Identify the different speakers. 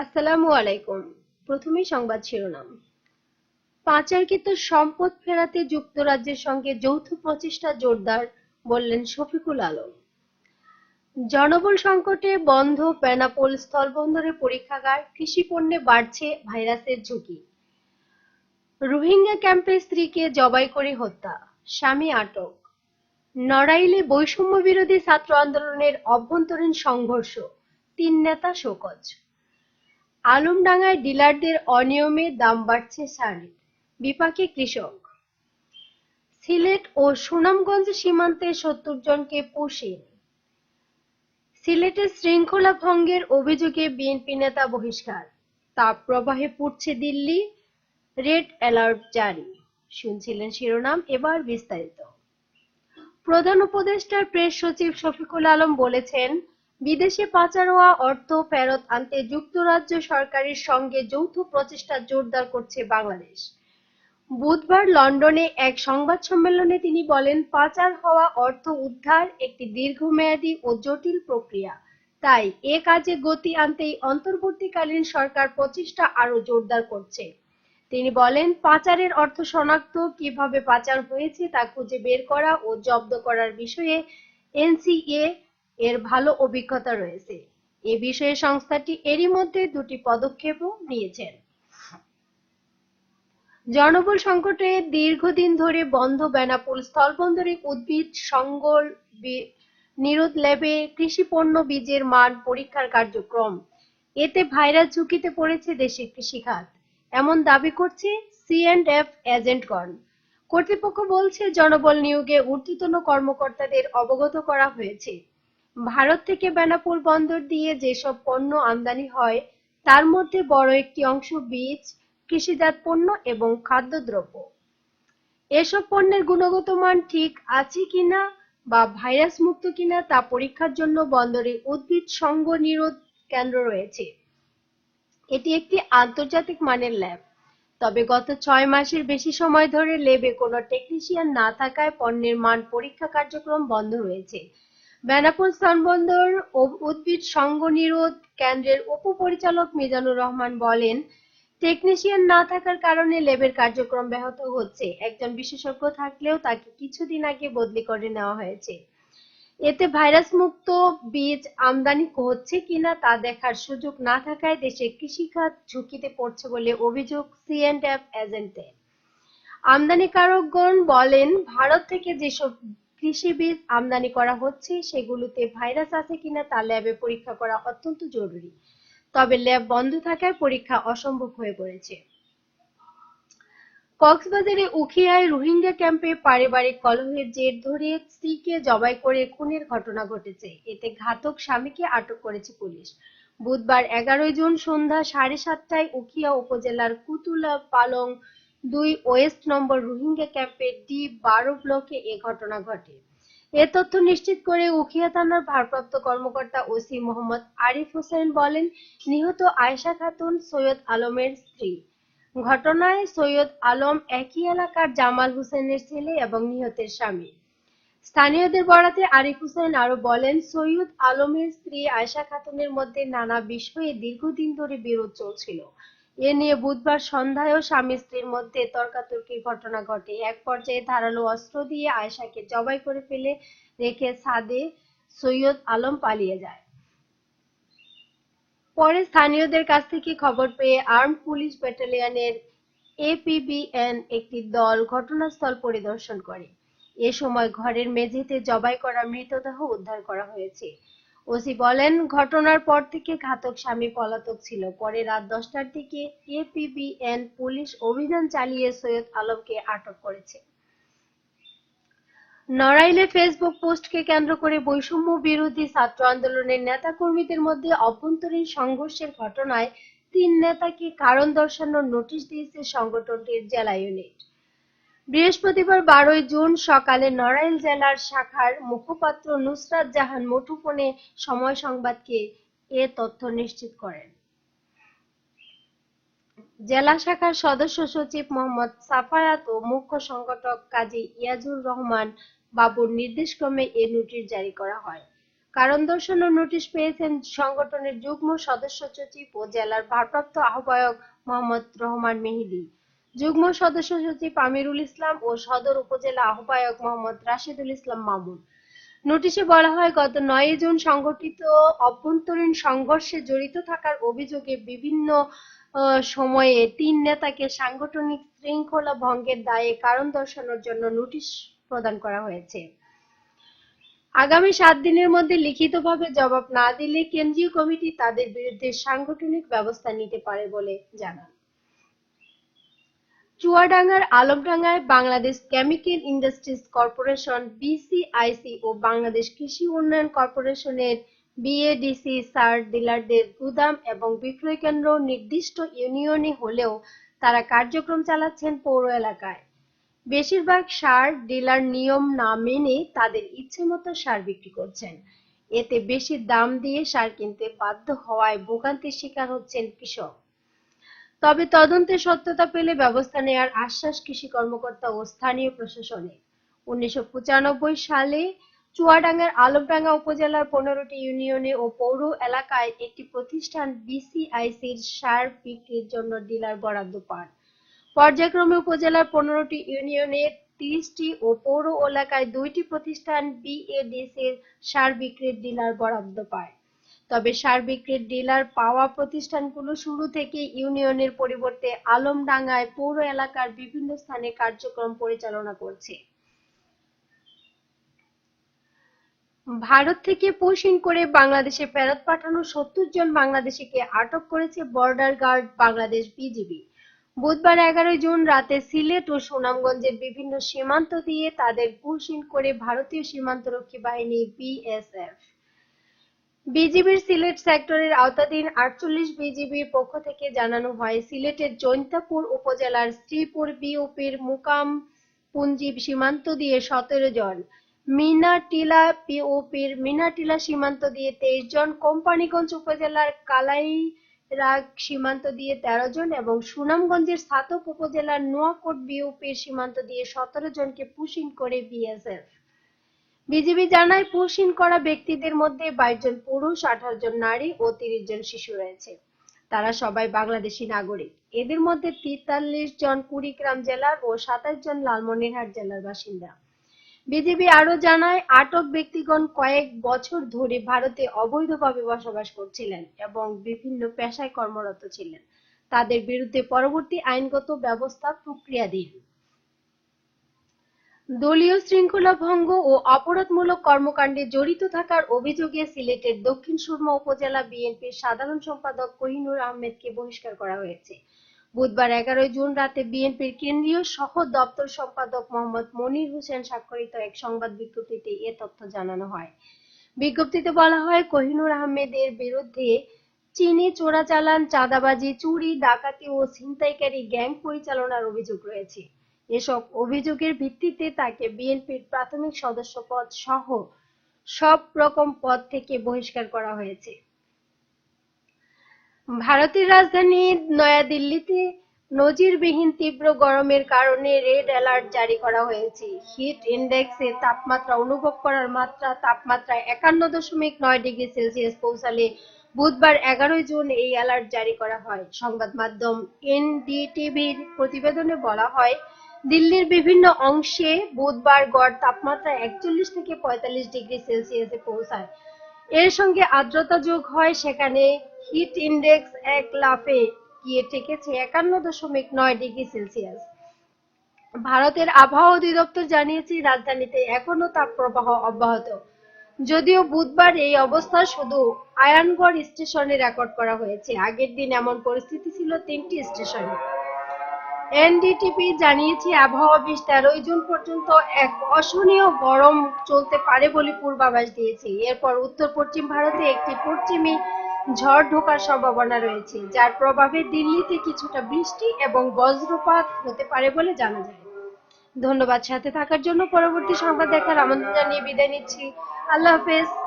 Speaker 1: আসসালামু আলাইকুম। প্রথমেই সংবাদ শিরোনাম। পাচারকৃত সম্পদ ফেরাতে যুক্তরাজ্যের সঙ্গে যৌথ প্রচেষ্টা জোরদার বললেন শফিকুল আলম। জনবল সংকটে বন্ধ বেনাপোল স্থলবন্দরে পরীক্ষাগার, কৃষি পণ্যে বাড়ছে ভাইরাসের ঝুঁকি। রোহিঙ্গা ক্যাম্পে স্ত্রীকে জবাই করে হত্যা, স্বামী আটক। নড়াইলে বৈষম্য বিরোধী ছাত্র আন্দোলনের অভ্যন্তরীণ সংঘর্ষ, তিন নেতা শোকজ। আলমডাঙ্গায় ডিলারদের অনিয়মে দাম বাড়ছে সারের বিপাকে কৃষক। সিলেট ও সুনামগঞ্জ সীমান্তে সত্তর জনকে পুষে সিলেটে শৃঙ্খলা ভঙ্গের অভিযোগে বিএনপি নেতা বহিষ্কার। তাপ প্রবাহে পুড়ছে দিল্লি, রেড অ্যালার্ট জারি। শুনছিলেন শিরোনাম, এবার বিস্তারিত। প্রধান উপদেষ্টার প্রেস সচিব শফিকুল আলম বলেছেন বিদেশে পাচার হওয়া অর্থ ফেরত আনতে যুক্তরাজ্য সরকারের সঙ্গে যৌথ প্রচেষ্টা জোরদার করছে বাংলাদেশ। বুধবার লন্ডনে এক সংবাদ সম্মেলনে তিনি বলেন, পাচার হওয়া অর্থ উদ্ধার একটি দীর্ঘমেয়াদী ও জটিল প্রক্রিয়া। তাই এ কাজে গতি আনতেই অন্তর্বর্তীকালীন সরকার প্রচেষ্টা আরও জোরদার করছে। তিনি বলেন, পাচারের অর্থ শনাক্ত, কীভাবে পাচার হয়েছে তা খুঁজে বের করা ও জব্দ করার বিষয়ে এনসিএ এর ভালো অভিজ্ঞতা রয়েছে। এ বিষয়ে সংস্থাটি এরই মধ্যে দুটি পদক্ষেপও নিয়েছেন। জনবল সংকটে দীর্ঘদিন ধরে বন্ধ বেনাপোল স্থলবন্দরে উদ্ভিদ সংগল নিরোধ ল্যাবে কৃষি পণ্য বীজের মান পরীক্ষার কার্যক্রম। এতে ভাইরাস ঝুঁকিতে পড়েছে দেশের কৃষিখাত। এমন দাবি করছে সি অ্যান্ড এফ এজেন্টগণ। কর্তৃপক্ষ বলছে, জনবল নিয়োগে ঊর্ধ্বতন কর্মকর্তাদের অবগত করা হয়েছে। ভারত থেকে বেনাপোল বন্দর দিয়ে যেসব পণ্য আমদানি হয়, তার মধ্যে বড় একটি অংশ বীজ, কৃষিজাত পণ্য এবং খাদ্যদ্রব্য। এসব পণ্যের গুণগত মান ঠিক আছে কিনা বা ভাইরাস মুক্ত কিনা তা পরীক্ষার জন্য বন্দরে উদ্ভিদ সঙ্গ নিরোধ কেন্দ্র রয়েছে। এটি একটি আন্তর্জাতিক মানের ল্যাব। তবে গত ছয় মাসের বেশি সময় ধরে লেবে কোনো টেকনিশিয়ান না থাকায় পণ্যের মান পরীক্ষা কার্যক্রম বন্ধ রয়েছে। বেনাপোল স্থলবন্দর ও উদ্ভিদ সঙ্গ নিরোধ কেন্দ্রের উপপরিচালক মিজানুর রহমান বলেন টেকনিশিয়ান না থাকার কারণে ল্যাবের কার্যক্রম ব্যাহত হচ্ছে। একজন বিশেষজ্ঞ থাকলেও তাকে কিছুদিন আগে বদলি করে নেওয়া হয়েছে। এতে ভাইরাস মুক্ত বীজ আমদানি হচ্ছে কিনা তা দেখার সুযোগ না থাকায় দেশে কৃষিখাত ঝুঁকিতে পড়ছে বলে অভিযোগ সিএন্ডএফ এজেন্টের আমদানিকারকগণ বলেন, ভারত থেকে যেসব কৃষি বীজ আমদানি করা হচ্ছে, সেগুলোতে ভাইরাস আছে কিনা তা ল্যাবে পরীক্ষা করা অত্যন্ত জরুরি। তবে ল্যাব বন্ধ থাকায় পরীক্ষা অসম্ভব হয়ে পড়েছে। কক্সবাজারে উখিয়ায় রোহিঙ্গা ক্যাম্পে পারিবারিক কলহের জের ধরে স্ত্রীকে জবাই করে খুনের ঘটনা ঘটেছে। এতে ঘাতক স্বামীকে আটক করেছে পুলিশ। বুধবার এগারোই জুন সন্ধ্যা সাড়ে সাতটায় উখিয়া উপজেলার কুতুলা পালং দুই ওয়েস্ট নম্বর রোহিঙ্গা ক্যাম্পের ডি বারো ব্লকে এ ঘটনা ঘটে। এ তথ্য নিশ্চিত করে উখিয়া থানার ভারপ্রাপ্ত কর্মকর্তা ওসি মোহাম্মদ আরিফ হোসেন বলেন, নিহত আয়েশা খাতুন, সৈয়দ আলমের স্ত্রী। ঘটনায় সৈয়দ আলম একই এলাকার জামাল হোসেনের ছেলে এবং নিহতের স্বামী। স্থানীয়দের বরাতে আরিফ হোসেন আরও বলেন, সৈয়দ আলমের স্ত্রী আয়েশা খাতুনের মধ্যে নানা বিষয়ে দীর্ঘদিন ধরে বিরোধ চলছিল। এ নিয়ে বুধবার সন্ধ্যায়ও স্বামী স্ত্রীর মধ্যে তর্কাতর্কির ঘটনা ঘটে। এক পর্যায়ে ধারালো অস্ত্র দিয়ে আয়েশাকে জবাই করে ফেলে রেখে ছাদে সৈয়দ আলম পালিয়ে যায়। পরে স্থানীয়দের কাছ থেকে খবর পেয়ে আর্ম পুলিশ ব্যাটালিয়নের এপিবিএন একটি দল ঘটনাস্থল পরিদর্শন করে। এ সময় ঘরের মেঝেতে জবাই করা মৃতদেহ উদ্ধার করা হয়েছে। ওসি বলেন, ঘটনার পর থেকে ঘাতক স্বামী পলাতক ছিল। পরে রাত দশটার দিকে এপিবিএন পুলিশ অভিযান চালিয়ে সৈয়দ আলমকে আটক করেছে। নড়াইলে ফেসবুক পোস্টকে কেন্দ্র করে বৈষম্য বিরোধী ছাত্র আন্দোলনের নেতাকর্মীদের মধ্যে অভ্যন্তরীণ সংঘর্ষের ঘটনায় তিন নেতাকে কারণ দর্শানোর নোটিশ দিয়েছে সংগঠনটির জেলা ইউনিট। বৃহস্পতিবার বারোই জুন সকালে নড়াইল জেলার শাখার মুখপাত্র নুসরাত জাহান মুঠোফোনে সময় সংবাদকে এ তথ্য নিশ্চিত করেন। জেলা শাখার সদস্য সচিব মোহাম্মদ সাফায়াত ও মুখ্য সংগঠক কাজী ইয়াজুর রহমান বাবুর নির্দেশক্রমে এ নোটিশ জারি করা হয়। কারণ দর্শানোর নোটিশ পেয়েছেন সংগঠনের যুগ্ম সদস্য সচিব ও জেলার ভারপ্রাপ্ত আহ্বায়ক মোহাম্মদ রহমান মেহেদী। যুগ্ম সদস্য সচিব আমিরুল ইসলাম ও সদর উপজেলা আহ্বায়ক মোহাম্মদ রাশেদুল ইসলাম মামুন। নোটিশে বলা হয়, গত নয় জুন সংগঠিত অভ্যন্তরীণ সংঘর্ষে জড়িত থাকার অভিযোগে বিভিন্ন সময়ে তিন নেতাকে সাংগঠনিক শৃঙ্খলা ভঙ্গের দায়ে কারণ দর্শানোর জন্য নোটিশ প্রদান করা হয়েছে। আগামী সাত দিনের মধ্যে লিখিতভাবে জবাব না দিলে কেন্দ্রীয় কমিটি তাদের বিরুদ্ধে সাংগঠনিক ব্যবস্থা নিতে পারে বলে জানান। চুয়াডাঙ্গার আলমডাঙ্গায় Bangladesh chemical industries corporation, BCIC ও বাংলাদেশ কৃষি উন্নয়ন কর্পোরেশনের বিএডিসি সার ডিলারদের গুদাম এবং বিক্রয় কেন্দ্র নির্দিষ্ট ইউনিয়নে হলেও তারা কার্যক্রম চালাচ্ছেন পৌর এলাকায়। বেশিরভাগ সার ডিলার নিয়ম না মেনে তাদের ইচ্ছেমতো সার বিক্রি করছেন। এতে বেশি দাম দিয়ে সার কিনতে বাধ্য হওয়ায় ভোগান্তির শিকার হচ্ছেন কৃষক। তবে তদন্তে সত্যতা পেলে ব্যবস্থা নেওয়ার আশ্বাস কৃষি কর্মকর্তা ও স্থানীয় প্রশাসনের উনিশশো পঁচানব্বই সালে চুয়াডাঙ্গার আলমডাঙ্গা উপজেলার পনেরোটি ইউনিয়নে ও পৌর এলাকায় একটি প্রতিষ্ঠান বিসিআইসির সার বিক্রির জন্য ডিলার বরাদ্দ পান। পর্যায়ক্রমে উপজেলার পনেরোটি ইউনিয়নে তিরিশটি ও পৌর এলাকায় দুইটি প্রতিষ্ঠান বিএডিসির সার বিক্রির ডিলার বরাদ্দ পায়। তবে সার বিক্রির ডিলার পাওয়া প্রতিষ্ঠানগুলো শুরু থেকে ইউনিয়নের পরিবর্তে আলমডাঙ্গায় পৌর এলাকার বিভিন্ন স্থানে কার্যক্রম পরিচালনা করছে। ভারত থেকে পশ্চিম করে বাংলাদেশে ফেরত পাঠানো সত্তর জন বাংলাদেশিকে আটক করেছে বর্ডার গার্ড বাংলাদেশ বিজিবি। বুধবার এগারোই জুন রাতে সিলেট ও সুনামগঞ্জের বিভিন্ন সীমান্ত দিয়ে তাদের পুশিন করে ভারতীয় সীমান্তরক্ষী বাহিনী বিএসএফ। বিজিবির সিলেট সেক্টরের আওতাধীন আটচল্লিশ বিজিবির পক্ষ থেকে জানানো হয়, সিলেটের জৈন্তাপুর উপজেলার শ্রীপুর বিওপির মুকাম পুঞ্জি সীমান্ত দিয়ে সতেরো জন, মিনাটিলা পিওপির মিনাটিলা সীমান্ত দিয়ে তেইশ জন, কোম্পানিগঞ্জ উপজেলার কালাইরাগ সীমান্ত দিয়ে তেরো জন এবং সুনামগঞ্জের ছাতক উপজেলার নোয়াকোট বিওপির সীমান্ত দিয়ে সতেরো জনকে পুশিং করে বিএসএফ। বিজিবি জানায় পুশিন করা ব্যক্তিদের মধ্যে বাইশ জন পুরুষ, আঠারো জন নারী ও তিরিশ জন শিশু রয়েছে। তারা সবাই বাংলাদেশি নাগরিক। এদের মধ্যে তেতাল্লিশ জন কুড়িগ্রাম জেলার ও সাতাশ জন লালমনিরহাট জেলার বাসিন্দা। বিজিবি আরও জানায়, আটক ব্যক্তিগণ কয়েক বছর ধরে ভারতে অবৈধভাবে বসবাস করছিলেন এবং বিভিন্ন পেশায় কর্মরত ছিলেন। তাদের বিরুদ্ধে পরবর্তী আইনগত ব্যবস্থা প্রক্রিয়াধীন। দলীয় শৃঙ্খলা ভঙ্গ ও অপরাধমূলক কর্মকাণ্ডে জড়িত থাকার অভিযোগে সিলেটের দক্ষিণ সুরমা উপজেলা বিএনপির সাধারণ সম্পাদক কোহিনুর আহমেদকে বহিষ্কার করা হয়েছে। বুধবার এগারোই জুন রাতে বিএনপির কেন্দ্রীয় সহ দপ্তর সম্পাদক মোহাম্মদ মনির হোসেন স্বাক্ষরিত এক সংবাদ বিজ্ঞপ্তিতে এ তথ্য জানানো হয়। বিজ্ঞপ্তিতে বলা হয়, কোহিনুর আহমেদের বিরুদ্ধে চিনি, চোরাচালান, চাঁদাবাজি, চুরি, ডাকাতি ও ছিনতাইকারী গ্যাং পরিচালনার অভিযোগ রয়েছে। এসব অভিযোগের ভিত্তিতে তাকে বিএনপির প্রাথমিক সদস্য পদ সহ সব রকম পদ থেকে বহিষ্কার করা হয়েছে। ভারতের রাজধানী নয়াদিল্লিতে নজিরবিহীন তীব্র গরমের কারণে রেড অ্যালার্ট জারি করা হয়েছে। হিট ইন্ডেক্সে তাপমাত্রা অনুভব করার মাত্রা তাপমাত্রা একান্ন দশমিক নয় ডিগ্রি সেলসিয়াস পৌঁছালে বুধবার এগারোই জুন এই অ্যালার্ট জারি করা হয়। সংবাদ মাধ্যম এনডিটিভির প্রতিবেদনে বলা হয় দিল্লির বিভিন্ন অংশে বুধবার গড় তাপমাত্রা একচল্লিশ থেকে পঁয়তাল্লিশ ডিগ্রি সেলসিয়াসে পৌঁছায়। এর সঙ্গে আর্দ্রতা যোগ হয়, সেখানে হিট ইন্ডেক্স এক লাফে গিয়ে ঠেকেছে একান্ন দশমিক নয় ডিগ্রি সেলসিয়াস। ভারতের আবহাওয়া অধিদপ্তর জানিয়েছে, রাজধানীতে এখনও তাপপ্রবাহ অব্যাহত। যদিও বুধবার এই অবস্থা শুধু আয়ানগড় স্টেশনে রেকর্ড করা হয়েছে, আগের দিন এমন পরিস্থিতি ছিল তিনটি স্টেশনে। এনডিটিপি জানিয়েছে, আবহাওয়া বিশ তেরোই জুন পর্যন্ত এক অসহনীয় গরম চলতে পারে বলে পূর্বাভাস দিয়েছে। এরপর উত্তর পশ্চিম ভারতে একটি পশ্চিমী ঝড় ঢোকার সম্ভাবনা রয়েছে, যার প্রভাবে দিল্লিতে কিছুটা বৃষ্টি এবং বজ্রপাত হতে পারে বলে জানা যায়। ধন্যবাদ সাথে থাকার জন্য। পরবর্তী সংবাদ দেখার আমন্ত্রণ জানিয়ে বিদায় নিচ্ছি। আল্লাহ হাফেজ।